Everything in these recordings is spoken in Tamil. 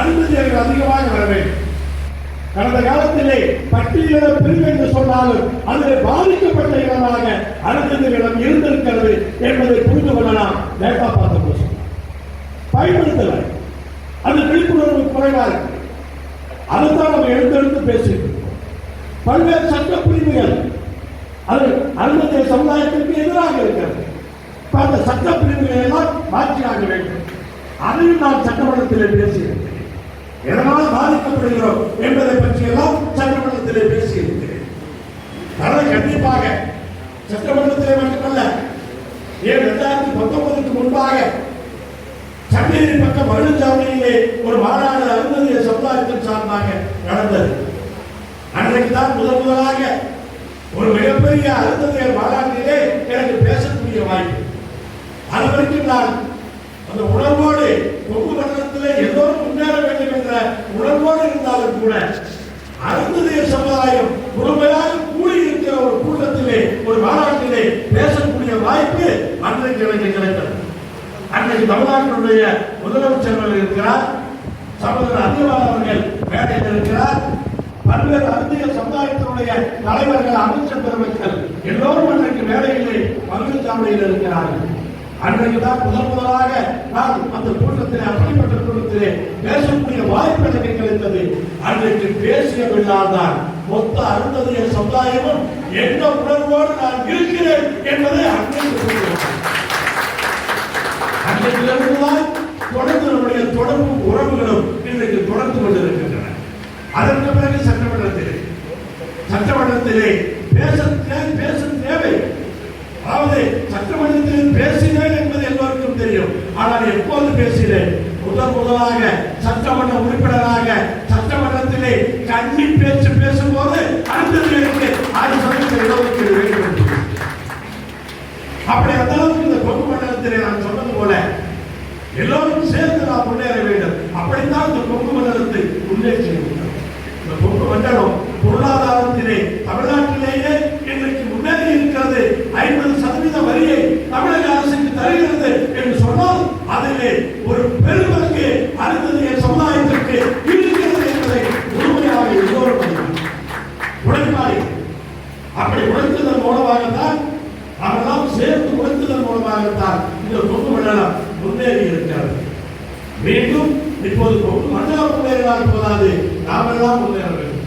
அனுமதிகள் அதிகமாக வர வேண்டும். கடந்த காலத்திலே பட்டியலிட பிரிவு என்று சொன்னாலும் அதில் பாதிக்கப்பட்ட இடமாக அருந்ததிகளிடம் இருந்திருக்கிறது என்பதை புரிந்து கொள்ளலாம். டேட்டா பார்த்த போது பயன்படுத்தல. அது விழிப்புணர்வு குறைவாக இருக்கு. அதைத்தான் நம்ம எடுத்தெடுத்து பேசிட்டு பல்வேறு சட்ட பிரிவுகள் அது அருந்ததிய சமுதாயத்திற்கு எதிராக இருக்கிறது. அந்த சட்ட பிரிவுகளை எல்லாம் மாற்றியாக வேண்டும். அதையும் நான் சட்டமன்றத்தில் பேசுகிறேன். எதனால் பாதிக்கப்படுகிறோம் என்பதை பற்றியெல்லாம் சட்டமன்றத்திலே பேசியிருக்கிறேன். அதனால் கண்டிப்பாக சட்டமன்றத்திலே மட்டுமல்ல ஏன் இரண்டாயிரத்தி பத்தொன்பதுக்கு முன்பாக சங்ககிரி பக்கம் வழுஞ்சாவடியிலே ஒரு மாநாடு அருந்ததிய சமுதாயத்தின் சார்பாக நடந்தது. அன்றைக்கு தான் முதல் முதலாக ஒரு மிகப்பெரிய அருந்ததியர் மாநாட்டிலே எனக்கு பேசக்கூடிய வாய்ப்பு. அது வரைக்கும் நான் அந்த உணர்வோடு கொங்கு மண்டலத்திலே எல்லோரும் உணர்வோடு இருந்தாலும் கூட அருந்ததிய சமுதாயம் முழுமையாக கூடி இருக்கிற ஒரு கூட்டத்திலே ஒரு மாநாட்டிலே பேசக்கூடிய வாய்ப்பு அன்றைக்கு எனக்கு கிடைத்தது. அன்றைக்கு தமிழ்நாட்டினுடைய முதலமைச்சர்கள் இருக்கிறார் சகோதரர் அதிகமான அவர்கள் மேடையில் இருக்கிறார். பல்வேறு அருந்திய சமுதாயத்தினுடைய தலைவர்கள் அமைச்சர் பெருமக்கள் எல்லோரும் அன்றைக்கு மேடையிலே மகிழ்ச்சாவடியில் இருக்கிறார்கள். அன்றைக்கு தான் முதல் முதலாக நான் அந்த கூட்டத்தில் இருந்தது அன்றைக்கு பேசிய பின்னால் மொத்த அருந்ததிய சமுதாயமும் எந்த உணர்வோடு நான் இருக்கிறேன் என்பதை அன்றைக்கு அன்றைக்கிலிருந்துதான் தொடர்ந்து நம்முடைய தொடர்பு உறவுகளும் இன்றைக்கு தொடர்ந்து கொண்டிருக்கின்றன. அதற்கு பிறகு சட்டமன்றத்திலே சட்டமன்றத்திலே பேச பேசும் தேவை. அதாவது சட்டமன்றத்தில் பேசினேன் என்பது எல்லோருக்கும் தெரியும். ஆனால் எப்போது பேசினேன்? முதல் முதலாக சட்டமன்ற உறுப்பினராக சட்டமன்றத்திலே கண்ணி பேச்சு பேசும்போது அடுத்தது ஆறு சதவீத இடஒதுக்கீடு வேண்டும் என்று அப்படி அந்த அளவுக்கு இந்த கொங்கு மண்டலத்திலே நான் சொன்னது போல எல்லோரும் சேர்ந்து நாம் முன்னேற வேண்டும் அப்படித்தான் இந்த கொங்கு மண்டலத்தை முன்னேற்றி இருக்கிறோம். இந்த கொங்கு மண்டலம் பொருளாதாரத்திலே தமிழ்நாட்டிலேயே இன்றைக்கு முன்னேறி இருக்கிறது ஐம்பது சதவீத வரியை தமிழக அரசுக்கு தருகிறது என்று சொன்னால் அதிலே ஒரு பெருமக்கு அருந்ததிய சமுதாயத்திற்கு இருக்கிறது என்பதை முழுமையாக எல்லோரும் அறிவார்கள். உழைப்பாளி அப்படி உழைத்ததன் மூலமாகத்தான் அவரெல்லாம் சேர்ந்து உழைத்ததன் இந்த கொங்கு மண்டலம் முன்னேறி இருக்கிறது மீண்டும் இப்போது கொங்கு மண்டலம் முன்னேறினால் போதாது. நாமெல்லாம் முன்னேற வேண்டும்.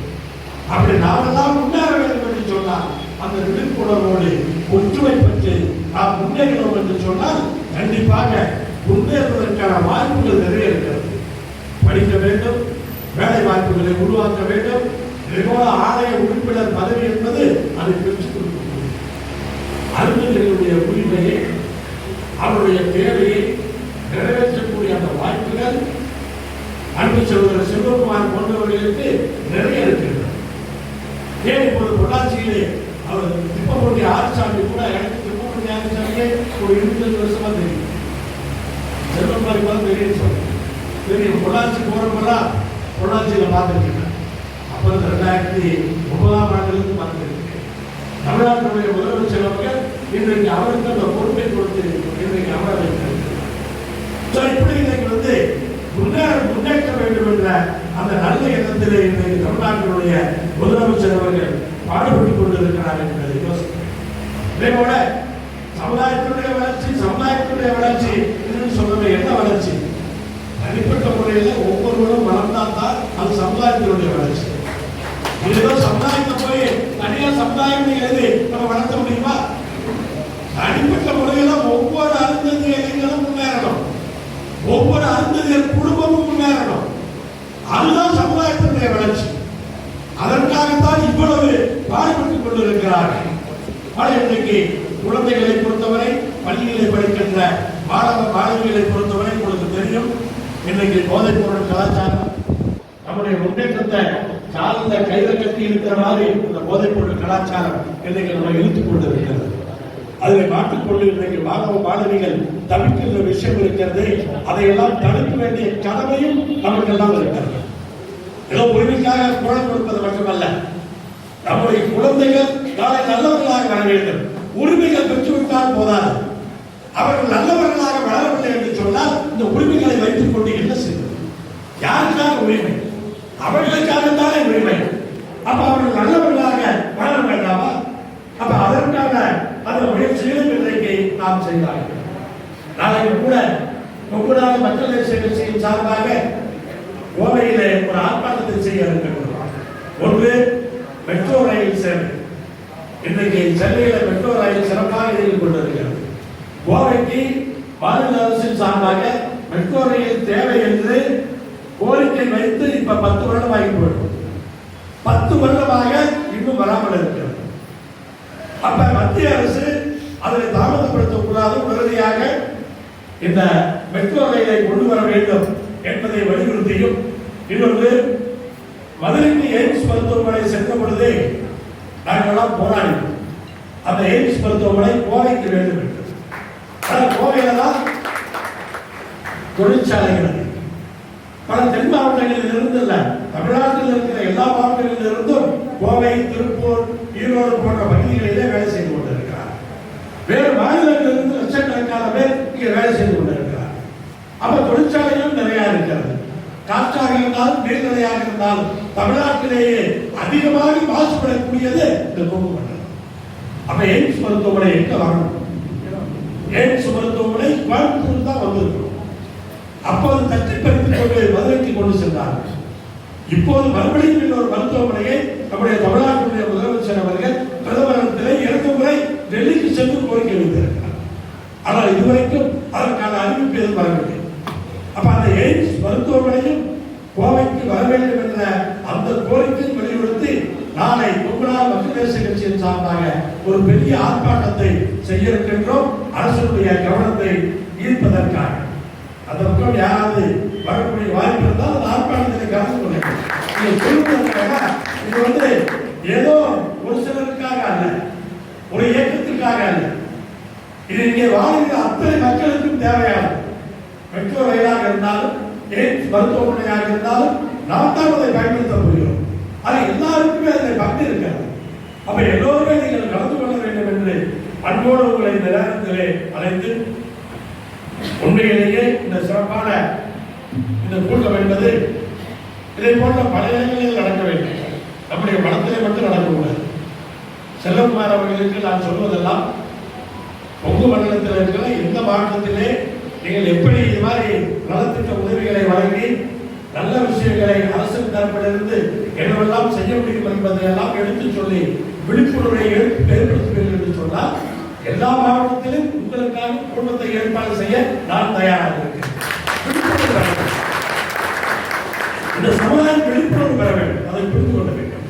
அப்படி நாமெல்லாம் முன்னேற வேண்டும் என்று சொன்னால் அந்த விழிப்புணர்வோடு ஒற்றுமை பற்றி நாம் முன்னேறினோம் என்று சொன்னால் கண்டிப்பாக முன்னேறுவதற்கான வாய்ப்புகள் நிறைய இருக்கிறது. படிக்க வேண்டும் வேலை வாய்ப்புகளை உருவாக்க வேண்டும். நிர்வாக ஆலய உறுப்பினர் பதவி என்பது அதை பெற்றுக் கொடுக்கக்கூடிய அறிஞர்களுடைய உரிமையை அவருடைய தேவையை நிறைவேற்றக்கூடிய அந்த வாய்ப்புகள் அன்பு சகோதரர் செல்வகுமார் போன்றவர்களுக்கு நிறைய இருக்கின்றன ஏன் இப்போது பொள்ளாச்சியிலே அவர் திப்பமுடைய ஆறுசாமி கூட எனக்கு திப்பமுடைய ஆறுசாமியே ஒரு இருபத்தஞ்சு வருஷமா தெரியும். செல்வகுமாரி கூட தெரியும் சொல்லுங்க தெரியும் பொள்ளாச்சி போறப்பெல்லாம் பொள்ளாச்சியில் பார்த்துருக்கேன். அப்போ இந்த ரெண்டாயிரத்தி ஒன்பதாம் ஆண்டுலேருந்து பார்த்துருக்கேன். தமிழ்நாட்டினுடைய முதலமைச்சர் அவர்கள் இன்றைக்கு அவருக்கு அந்த பொறுப்பை கொடுத்து இன்றைக்கு அமர வைத்திருக்கிறார் இப்படி இன்றைக்கு வந்து முன்னேற முன்னேற்ற வேண்டும் என்ற அந்த நல்ல எண்ணத்திலே இன்றைக்கு தமிழ்நாட்டினுடைய முதலமைச்சர் அவர்கள் பாடுபட்டுக் கொண்டிருக்கிறார் என்பதை யோசிக்கிறேன். இதே போல சமுதாயத்தினுடைய வளர்ச்சி சமுதாயத்தினுடைய வளர்ச்சி இதுன்னு சொல்றது என்ன வளர்ச்சி? தனிப்பட்ட முறையில் ஒவ்வொருவரும் வளர்ந்தால் தான் அது சமுதாயத்தினுடைய வளர்ச்சி. இதுதான் சமுதாயத்தை போய் தனியார் சமுதாயம் எழுதி நம்ம வளர்த்த முடியுமா தனிப்பட்ட முறையில ஒவ்வொரு அருந்ததிய இளைஞரும் முன்னேறணும் ஒவ்வொரு அருந்ததியர் குடும்பமும் முன்னேறணும். அதுதான் சமுதாயத்தினுடைய வளர்ச்சி. அதற்காகத்தான் இவ்வளவு பாடுபட்டுக் கொண்டிருக்கிறார்கள். ஆனால் இன்றைக்கு குழந்தைகளை பொறுத்தவரை பள்ளிகளை படிக்கின்ற மாணவ மாணவிகளை பொறுத்தவரை உங்களுக்கு தெரியும். இன்றைக்கு போதைப் பொருள் கலாச்சாரம் நம்முடைய முன்னேற்றத்தை சார்ந்த கையில் கட்டி இருக்கிற மாதிரி இந்த போதைப் பொருள் கலாச்சாரம் இன்றைக்கு நம்ம இழுத்துக் கொண்டிருக்கிறது. அதில் மாட்டிக்கொண்டு இன்றைக்கு மாணவ மாணவிகள் தவிர்க்கின்ற விஷயம் இருக்கிறது. அதையெல்லாம் தடுக்க வேண்டிய கடமையும் நமக்கெல்லாம் இருக்கிறது. ஏதோ உரிமைக்காக குரல் கொடுப்பது மட்டுமல்ல. நம்முடைய குழந்தைகள் நாளை நல்லவர்களாக வர வேண்டும். உரிமைகள் பெற்றுவிட்டால் போதாது. அவர்கள் நல்லவர்களாக வளரவில்லை என்று சொன்னால் இந்த உரிமைகளை வைத்துக் கொண்டு என்ன செய்வது? யாருக்காக உரிமை? அவர்களுக்காகத்தானே உரிமை? அப்ப அவர்கள் நல்லவர்களாக வாழ வேண்டாமா அப்ப அதற்கான அந்த முயற்சிகளும் இன்றைக்கு நாம் செய்தார்கள். நாளைக்கு கூட முப்பதாவது மக்கள் தேசிய கட்சியின் சார்பாக கோவையிலே ஒரு ஆர்ப்பாட்டத்தை செய்ய இருக்கின்றோம் ஒன்று மெட்ரோ ரயில் சேவை. இன்றைக்கு சென்னையில மெட்ரோ ரயில் சிறப்பாக இயங்கிக் கொண்டிருக்கிறது. கோவைக்கு மாநில அரசின் சார்பாக மெட்ரோ ரயில் தேவை என்று கோரிக்கை வைத்து இப்ப பத்து வருடம் ஆகி போயிடும் பத்து வருடமாக இன்னும் வராமல் இருக்கிறது. அப்ப மத்திய அரசு அதனை தாமதப்படுத்தக்கூடாது உடனடியாக இந்த மெட்ரோ ரயிலை கொண்டு வர வேண்டும் என்பதை வலியுறுத்தியும் இன்னொன்று மதுரைக்கு எய்ம்ஸ் மருத்துவமனை சென்ற பொழுது நாங்கள்லாம் போராடினோம் அந்த எய்ம்ஸ் மருத்துவமனை கோவைக்கு வேண்டும் என்று. ஆனால் கோவையில தான் தொழிற்சாலைகள் பல தென் மாவட்டங்களில் இருந்து இல்லை தமிழ்நாட்டில் இருக்கிற எல்லா மாவட்டங்களில் இருந்தும் கோவை திருப்பூர் ஈரோடு போன்ற பகுதிகளிலே வேலை செய்வோம் வேறு மாநிலங்களிலிருந்து லட்சக்கணக்கான பேர் இங்கே வேலை செய்து கொண்டிருக்கிறார் அப்ப தொழிற்சாலைகளும் நிறைய இருக்கிறது. காற்றாக இருந்தாலும் நீர்நிலையாக இருந்தாலும் தமிழ்நாட்டிலேயே அதிகமாக மாசுபடக்கூடியது இந்த கொங்கு மண்டலம். அப்ப எய்ம்ஸ் மருத்துவமனை எங்க வரணும்? எய்ம்ஸ் மருத்துவமனை கோயம்புத்தூர் தான் வந்திருக்கிறோம். அப்போது தட்டி பறித்துக் கொண்டு மதுரைக்கு கொண்டு சென்றார்கள். இப்போது மறுபடியும் இன்னொரு மருத்துவமனையை நம்முடைய தமிழ்நாட்டினுடைய முதலமைச்சர் அவர்கள் பிரதமரத்திலே டெல்லிக்கு சென்று கோரிக்கை வைத்திருக்கிறார். ஆனால் இதுவரைக்கும் அதற்கான அறிவிப்பு எதுவும் வரவில்லை. அப்ப அந்த எய்ம்ஸ் மருத்துவமனையும் கோவைக்கு வர வேண்டும் என்ற அந்த கோரிக்கையை வலியுறுத்தி நாளை கொங்குநாள் மக்கள் தேசிய கட்சியின் சார்பாக ஒரு பெரிய ஆர்ப்பாட்டத்தை செய்ய இருக்கின்றோம் அரசுடைய கவனத்தை ஈர்ப்பதற்காக. அந்த பக்கம் யாராவது வரக்கூடிய வாய்ப்பு இருந்தால் அந்த ஆர்ப்பாட்டத்தில் கலந்து கொள்ளுங்கள். இது வந்து ஏதோ ஒரு சிலருக்காக அல்ல. ஒரு இயக்கத்திற்காக அல்ல. இது இங்கே வாழ்கிற அத்தனை மக்களுக்கும் தேவையானது. மெட்ரோ ரயிலாக இருந்தாலும் எய்ம்ஸ் மருத்துவமனையாக இருந்தாலும் நாம் தான் அதை பயன்படுத்த போகிறோம். அது எல்லாருக்குமே அதில் பங்கு இருக்கிறது. அப்ப எல்லோருமே நீங்கள் கலந்து கொள்ள வேண்டும் என்று அன்போடு உங்களை இந்த நேரத்திலே அழைத்து உண்மையிலேயே இந்த சிறப்பான இந்த கூட்டம் என்பது இதை போன்ற பல இடங்களில் நடக்க வேண்டும். நம்முடைய மனத்திலே மட்டும் நடக்கக்கூடாது. செல்லகுமார் அவர்களுக்கு நான் சொல்வதெல்லாம் கொங்கு மண்டலத்தில் இருக்கிற எந்த மாவட்டத்திலே நீங்கள் எப்படி இது மாதிரி நலத்திட்ட உதவிகளை வழங்கி நல்ல விஷயங்களை அரசு தரப்பிலிருந்து என்னவெல்லாம் செய்ய முடியும் என்பதை எல்லாம் எடுத்து சொல்லி விழிப்புணர்வை ஏற்படுத்துவீர்கள் என்று சொன்னால் எல்லா மாவட்டத்திலும் உங்களுக்காக குடும்பத்தை ஏற்பாடு செய்ய நான் தயாராக இருக்கிறேன். இந்த சமுதாயம் விழிப்புணர்வு பெற வேண்டும். அதை புரிந்து கொள்ள வேண்டும்.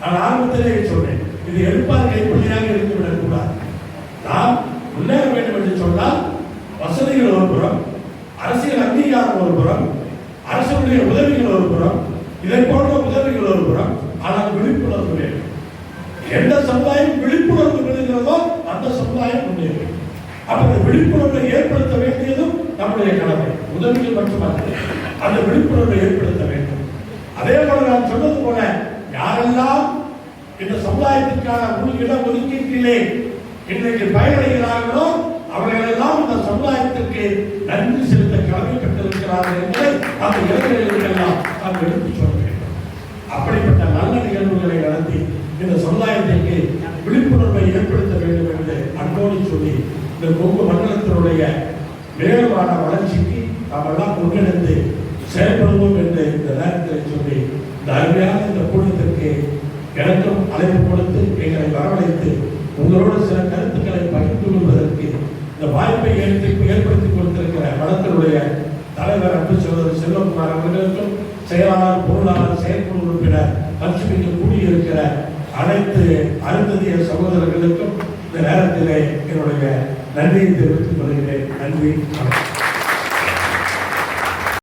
நான் ஆரம்பத்திலே சொன்னேன். இது எழுப்பார் கைப்பள்ளியாக இருந்துவிடக் கூடாது நாம் முன்னேற வேண்டும் என்று சொன்னால் வசதிகள் ஒரு புறம் அரசியல் அங்கீகாரம் ஒரு புறம் அரசுடைய உதவிகள் ஒரு புறம் இதை போன்ற உதவிகள் ஒரு புறம் ஆனால் விழிப்புணர்வு வேண்டும். எந்த சமுதாயம் விழிப்புணர்வு பெறுகிறதோ அந்த சமுதாயம் முன்னேறும். அப்ப அந்த விழிப்புணர்வை ஏற்படுத்த வேண்டியதும் நம்முடைய கடமை. உதவிகள் மட்டுமல்ல அந்த விழிப்புணர்வை ஏற்படுத்த வேண்டும். அதே போல நான் சொன்னது போல யாரெல்லாம் இந்த சமுதாயத்திற்கான உள் இட ஒதுக்கீட்டிலே இன்றைக்கு பயனடைகிறார்களோ அவர்களெல்லாம் இந்த சமுதாயத்திற்கு நன்றி செலுத்த கடமைப்பட்டிருக்கிறார்கள் என்பதை அந்த இளைஞர்களுக்கெல்லாம் நாம் எடுத்து சொல்ல வேண்டும் அப்படிப்பட்ட நல்ல நிகழ்வுகளை நடத்தி இந்த சமுதாயத்திற்கு விழிப்புணர்வை ஏற்படுத்த வேண்டும் என்று அன்போடு சொல்லி இந்த கொங்கு மண்டலத்தினுடைய மேலுமான வளர்ச்சிக்கு நாம் எல்லாம் ஒன்றிணைந்து செயல்படுவோம் என்று இந்த நேரத்தில் சொல்லி இந்த அருமையான இந்த கூட்டத்திற்கு எனக்கும் அழைப்பு கொடுத்து எங்களை வரவழைத்து உங்களோடு சில கருத்துக்களை பகிர்ந்து கொள்வதற்கு இந்த வாய்ப்பை ஏற்படுத்தி ஏற்படுத்தி கொடுத்திருக்கிற வளத்தினுடைய தலைவர் அன்பு சகோதரர் செல்வகுமார் அவர்களுக்கும் செயலாளர் பொருளாளர் செயற்குழு உறுப்பினர் லட்சுமிக்கு கூடியிருக்கிற அனைத்து அருந்ததிய சகோதரர்களுக்கும் இந்த நேரத்திலே என்னுடைய நன்றியை தெரிவித்துக் கொள்கிறேன். நன்றி வணக்கம்.